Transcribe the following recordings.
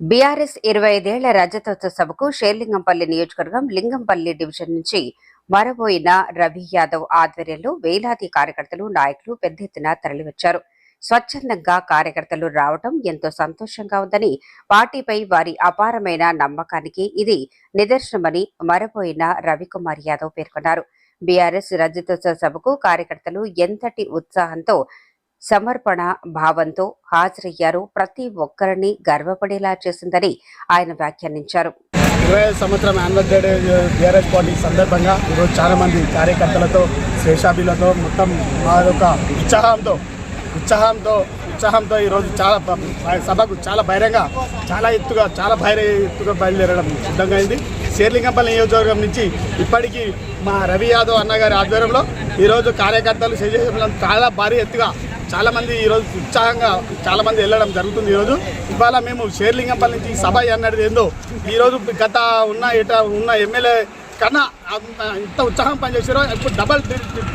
BRS ఇరవై ఐదేళ్ళ రజతోత్సవ సభకు షేర్లింగంపల్లి నియోజకవర్గం లింగంపల్లి డివిజన్ నుంచి మరబోయిన రవి యాదవ్ ఆధ్వర్యంలో వేలాది కార్యకర్తలు నాయకులు పెద్ద ఎత్తున తరలివచ్చారు. స్వచ్ఛందంగా కార్యకర్తలు రావటం ఎంతో సంతోషంగా ఉందని పార్టీపై వారి అపారమైన నమ్మకానికి ఇది నిదర్శనమని మరబోయిన రవికుమార్ యాదవ్ పేర్కొన్నారు. బీఆర్ఎస్ రజతోత్సవ సభకు కార్యకర్తలు ఎంతటి ఉత్సాహంతో సమర్పణ భావంతో హాజరయ్యారు. ప్రతి ఒక్కరిని గర్వపడేలా చేసిందని ఆయన వ్యాఖ్యానించారు. ఇరవై సంవత్సరం యానివర్సరీ డే బీఆర్ఎస్ పార్టీ సందర్భంగా ఈరోజు చాలా మంది కార్యకర్తలతో శేషాభిలతో మొత్తం మా యొక్క ఉత్సాహంతో ఉత్సాహంతో ఉత్సాహంతో ఈరోజు చాలా సభకు చాలా బహిరంగ చాలా ఎత్తుగా చాలా బహిర ఎత్తుగా బయలుదేరడం సిద్ధంగా అయింది. శేర్లింగంపల్లి నియోజకవర్గం నుంచి ఇప్పటికీ మా రవి యాదవ్ అన్నగారి ఆధ్వర్యంలో ఈరోజు కార్యకర్తలు శేషాభిలం చాలా భారీ ఎత్తుగా చాలామంది ఈరోజు ఉత్సాహంగా చాలామంది వెళ్ళడం జరుగుతుంది ఈరోజు. ఇవాళ మేము షేర్లింగంపల్లి నుంచి ఈ సభ అన్నది ఏందో ఈరోజు గత ఉన్న ఇట ఉన్న ఎమ్మెల్యే కన్నా ఎంత ఇంత ఉత్సాహం పనిచేసారో ఇప్పుడు డబల్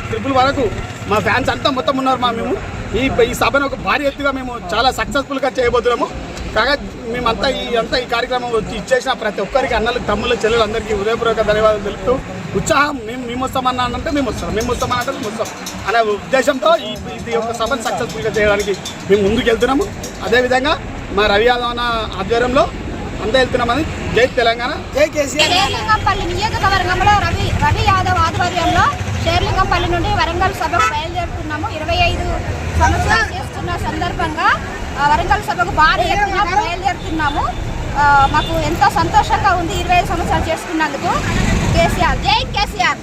ట్రిపుల్ వరకు మా ఫ్యాన్స్ అంతా మొత్తం ఉన్నారు మా మేము. ఈ ఈ సభను ఒక భారీ ఎత్తుగా మేము చాలా సక్సెస్ఫుల్గా చేయబోతున్నాము. కాగా మేమంతా ఈ అంతా ఈ కార్యక్రమం వచ్చి ఇచ్చేసిన ప్రతి ఒక్కరికి అన్నలకు తమ్ముళ్ళు చెల్లెలు అందరికీ హృదయపూర్వక ధన్యవాదాలు తెలుపుతూ ఉత్సాహం మేము వస్తామన్నా అంటే మేము వస్తాం మేము వస్తామన్నా మేము వస్తాం అనే ఉద్దేశంతో ఈ ఇది యొక్క సభను సక్సెస్ఫుల్గా చేయడానికి మేము ముందుకు వెళ్తున్నాము అదేవిధంగా మా రవి యాదవ్ అన్న ఆధ్వర్యంలో అంతా వెళ్తున్నామని జై తెలంగాణ. జై కేసీఆర్ నియోజకవర్గంలో రవి రవి యాదవ్ ఆధ్వర్యంలో షేర్లింగంపల్లి నుండి వరంగల్ సభకు బయలుదేరుతున్నాము. ఇరవై ఐదు సంవత్సరాలు చేస్తున్న సందర్భంగా వరంగల్ సభకు భారీ ఎత్తున బయలుదేరుతున్నాము. మాకు ఎంతో సంతోషంగా ఉంది ఇరవై ఐదు సంవత్సరాలు చేసుకున్నందుకు. కేసీఆర్ జై కేసీఆర్